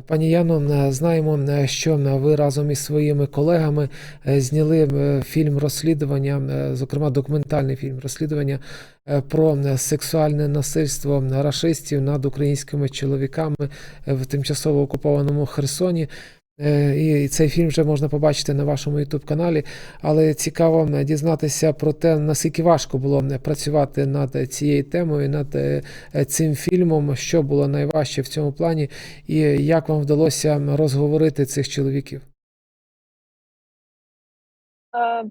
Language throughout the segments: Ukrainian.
Пані Яно, е, знаємо, е, що ви разом із своїми колегами е, зняли е, фільм розслідування, е, зокрема документальний фільм розслідування е, про е, сексуальне насильство расистів над українськими чоловіками е, в тимчасово окупованому Херсоні. Е, І цей фільм вже можна побачити на вашому youtube каналі. Але цікаво дізнатися про те, наскільки важко було працювати над цією темою, над е, цим фільмом, що було найважче в цьому плані, і як вам вдалося розговорити цих чоловіків? Е,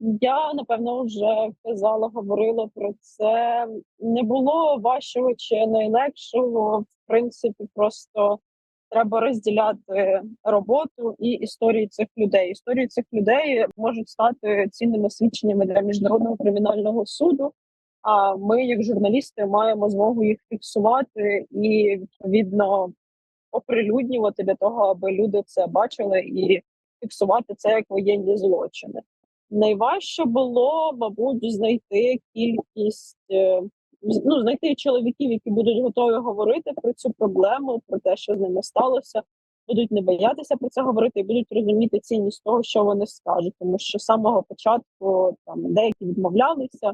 Я напевно вже казала, говорила про це. Не було важчого чи найлегшого. В принципі, просто треба розділяти роботу і історії цих людей. Історії цих людей можуть стати цінними свідченнями для міжнародного кримінального суду. А ми, як журналісти, маємо змогу їх фіксувати і відповідно оприлюднювати для того, аби люди це бачили і фіксувати це як воєнні злочини. Найважче було, мабуть, знайти кількість е, ну, знайти чоловіків, які будуть готові говорити про цю проблему, про те, що з ними сталося, будуть не боятися про це говорити і будуть розуміти цінність того, що вони скажуть. Тому що з самого початку там деякі відмовлялися,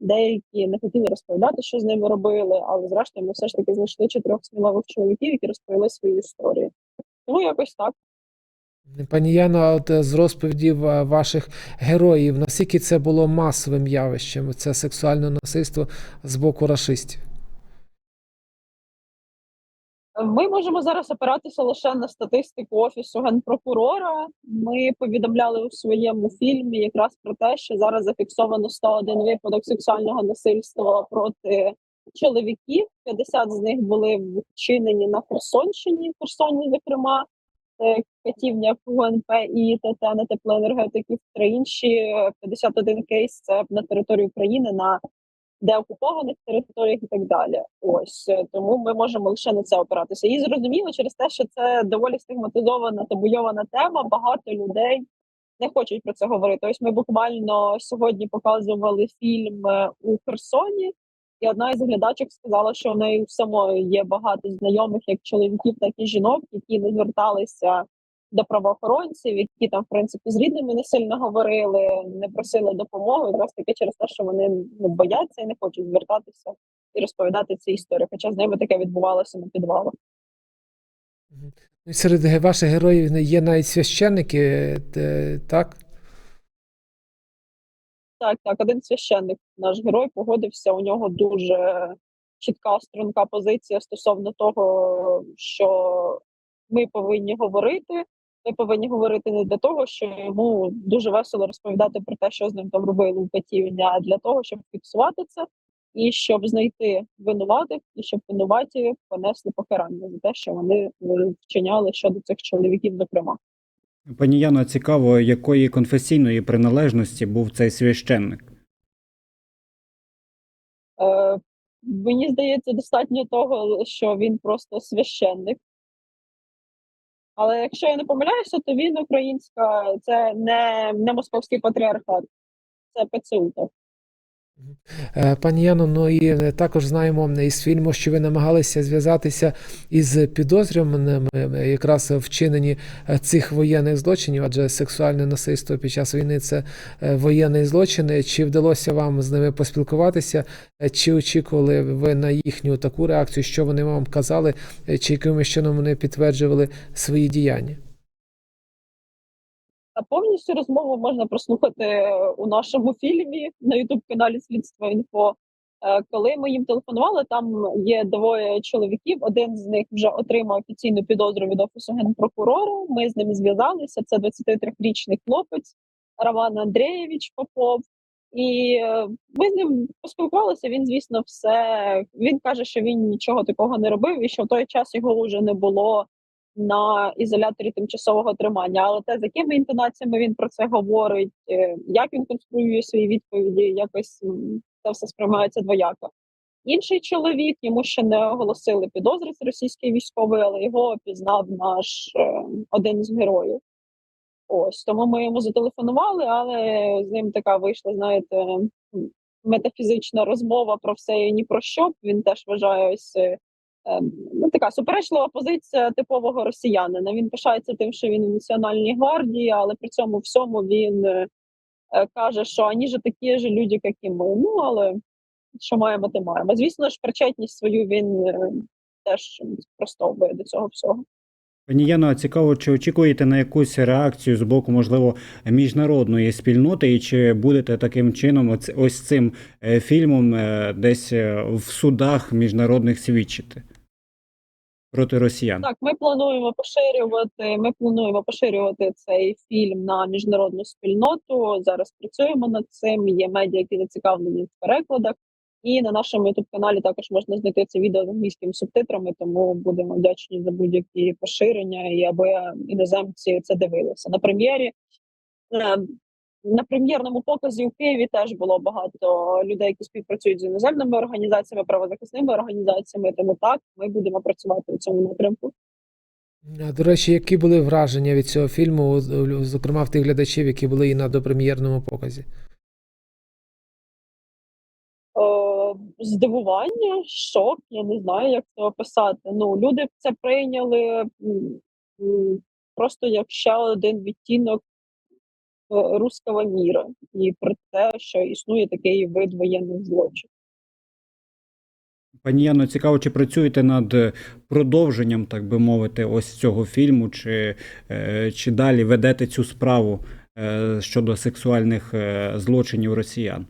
деякі не хотіли розповідати, що з ними робили. Але зрештою, ми все ж таки знайшли чотирьох сміливих чоловіків, які розповіли свої історії. Тому якось так. Пані Яно, от е, з розповідів е, ваших героїв, наскільки це було масовим явищем, це сексуальне насильство з боку рашистів? Ми можемо зараз опиратися лише на статистику офісу генпрокурора. Ми повідомляли у своєму фільмі якраз про те, що зараз зафіксовано 101 випадок сексуального насильства проти чоловіків. 50 з них були вчинені на Херсонщині, Херсоні, зокрема. Катівня ФУНП і ТТ на теплоенергетиків. Три інші е, 51 кейс це на території України на деокупованих територіях і так далі. Ось е, тому ми можемо лише на це опиратися. І зрозуміло через те, що це доволі стигматизована табуйована тема. Багато людей не хочуть про це говорити. Ось ми буквально сьогодні показували фільм е, у Херсоні, і одна із глядачок сказала, що в неї самої є багато знайомих як чоловіків, так і жінок, які не зверталися до правоохоронців, які там в принципі з рідними не сильно говорили, не просили допомоги, якраз таки через те, що вони не бояться і не хочуть звертатися і розповідати ці історії. Хоча з ними таке відбувалося на підвалах. Ну, Серед ваших героїв є навіть священники, е, так? Так, так, один священник, наш герой, погодився. У нього дуже чітка струнка позиція стосовно того, що ми повинні говорити. Ми повинні говорити не для того, що йому дуже весело розповідати про те, що з ним там робили у катівні, а для того, щоб фіксувати це і щоб знайти винуватих, і щоб винуваті понесли покарання за те, що вони вчиняли щодо цих чоловіків, зокрема. Пані Яно, цікаво, якої конфесійної приналежності був цей священник? Е, мені здається, достатньо того, що він просто священник. Але якщо я не помиляюся, то він українська, це не, не московський патріархат, це ПЦУ. Е, Пані Яно, ну і е, також знаємо із фільму, що ви намагалися зв'язатися із підозрюваними е, якраз в вчиненні е, цих воєнних злочинів, адже сексуальне насильство під час війни це воєнний злочин. Чи вдалося вам з ними поспілкуватися? Чи очікували ви на їхню таку реакцію, що вони вам казали, чи якимось чином вони підтверджували свої діяння? А повністю розмову можна прослухати е, у нашому фільмі на youtube каналі Слідство інфо. Е, Коли ми їм телефонували, там є двоє чоловіків. Один з них вже отримав офіційну підозру від офісу генпрокурора. Ми з ним зв'язалися. Це 23-річний хлопець Роман Андрійович Попов. І е, ми з ним поспілкувалися. Він, звісно, все він каже, що він нічого такого не робив, і що в той час його вже не було на ізоляторі тимчасового тримання. Але те, з якими інтонаціями він про це говорить, е, як він конструює свої відповіді, якось це все сприймається двояко. Інший чоловік йому ще не оголосили підозри з російський військовий, але його опізнав наш е, один з героїв. Ось тому ми йому зателефонували, але з ним така вийшла, знаєте, метафізична розмова про все і ні про що. Він теж вважає ось е, ну, така суперечлива позиція типового росіянина. Він пишається тим, що він у національній гвардії, але при цьому всьому він е, е, каже, що вони ж такі ж люди, як і ми. Ну але що маємо, те маємо. Звісно ж, причетність свою він е, теж спростовує до цього всього. Пані Яно, цікаво, чи очікуєте на якусь реакцію з боку, можливо, міжнародної спільноти, і чи будете таким чином, ось цим фільмом, десь в судах міжнародних свідчити проти росіян? Так, ми плануємо поширювати. Ми плануємо поширювати цей фільм на міжнародну спільноту. Зараз працюємо над цим. Є медіа, які зацікавлені в перекладах. І на нашому youtube каналі також можна знайти це відео з англійськими субтитрами, тому будемо вдячні за будь-які поширення і аби іноземці це дивилися. На прем'єрі е, на прем'єрному показі у Києві теж було багато людей, які співпрацюють з іноземними організаціями, правозахисними організаціями. Тому так ми будемо працювати у цьому напрямку. До речі, які були враження від цього фільму, зокрема в тих глядачів, які були і на допрем'єрному показі? Е, здивування, шок, я не знаю, як це описати. Ну, люди це прийняли просто як ще один відтінок е, руського міра, і про те, що існує такий вид воєнних злочинів. Пані Яно, цікаво, чи працюєте над продовженням, так би мовити, ось цього фільму, чи, е, чи далі ведете цю справу е, щодо сексуальних злочинів росіян?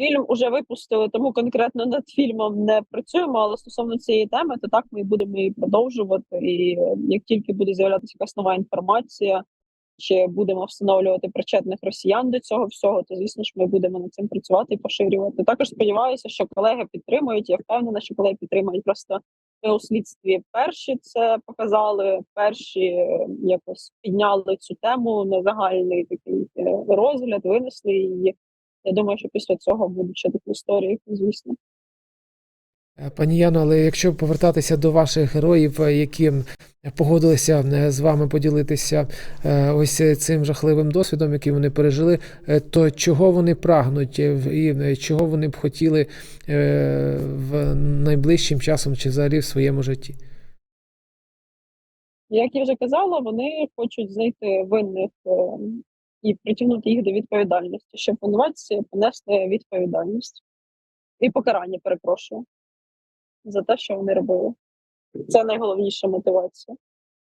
Фільм уже випустили, тому конкретно над фільмом не працюємо. Але стосовно цієї теми, то так ми будемо її продовжувати. І як тільки буде з'являтися якась нова інформація, чи будемо встановлювати причетних росіян до цього всього, то звісно ж ми будемо над цим працювати і поширювати. Також сподіваюся, що колеги підтримують. Я впевнена, що колеги підтримують. Просто ми у слідстві перші це показали, перші е, якось підняли цю тему на загальний такий е, розгляд, винесли її. Я думаю, що після цього будуть ще такі історії, звісно. Е, Пані Яно, але якщо повертатися до ваших героїв, е, які погодилися е, з вами поділитися ось цим жахливим досвідом, який вони пережили, то чого вони прагнуть і чого вони б хотіли в найближчим часом чи взагалі в своєму житті? Як я вже казала, вони хочуть знайти винних і притягнути їх до відповідальності, щоб винуватці понесли відповідальність і покарання, перепрошую, за те, що вони робили. Це найголовніша мотивація.